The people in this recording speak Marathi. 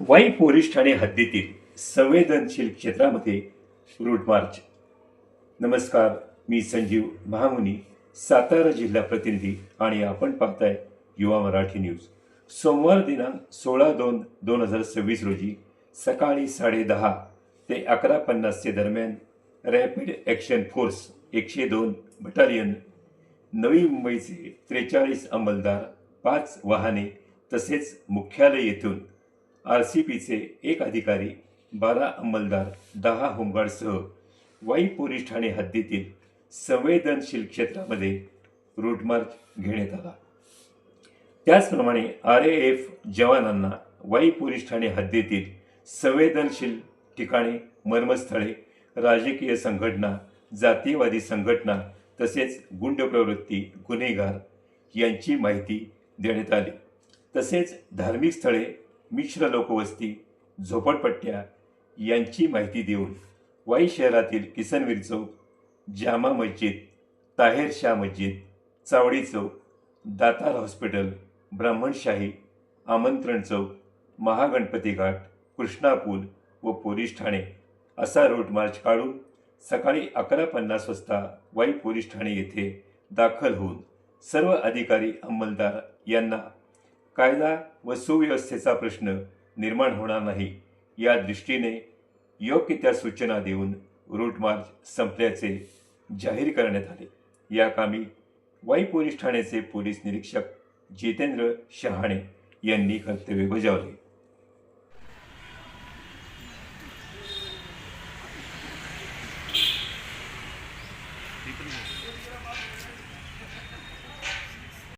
वाई पोलीस ठाणे हद्दीतील संवेदनशील क्षेत्रामध्ये रूट मार्च. नमस्कार मी संजीव महामुनी सातारा जिल्हा प्रतिनिधी आणि आपण पाहताय युवा मराठी न्यूज. सोमवार दिनांक सोळा दोन दोन हजार सव्वीस रोजी सकाळी साडेदहा ते अकरा पन्नासचे दरम्यान रॅपिड ॲक्शन फोर्स एकशे दोन बटालियन नवी मुंबईचे त्रेचाळीस अंमलदार पाच वाहने तसेच मुख्यालय येथून आर सी पीचे एक अधिकारी बारा अंमलदार दहा होमगार्डसह वाई पोलीस ठाणे हद्दीतील संवेदनशील क्षेत्रामध्ये रूटमार्च घेण्यात आला. त्याचप्रमाणे आर ए एफ जवानांना वाई पोलीस ठाणे हद्दीतील संवेदनशील ठिकाणे मर्मस्थळे राजकीय संघटना जातीयवादी संघटना तसेच गुंड प्रवृत्ती गुन्हेगार यांची माहिती देण्यात आली. तसेच धार्मिक स्थळे मिश्र लोकवस्ती झोपडपट्ट्या यांची माहिती देऊन वाई शहरातील किसनवीर चौक जामा मस्जिद ताहेर शाह मस्जिद चावडी चौक दातार हॉस्पिटल ब्राह्मणशाही आमंत्रण चौक महागणपती घाट कृष्णापूल व पोलीस ठाणे असा रूट मार्च काढून सकाळी अकरा पन्नास वाजता वाई पोलीस ठाणे येथे दाखल होऊन सर्व अधिकारी अंमलदार यांना कायदा व सुव्यवस्थेचा प्रश्न निर्माण होणार नाही. या दृष्टीने योग्य त्या सूचना देऊन रूट मार्च संपल्याचे जाहीर करण्यात आले. या कामी वाई पोलीस ठाण्याचे पोलीस निरीक्षक जितेंद्र शहाणे यांनी कर्तव्य बजावले.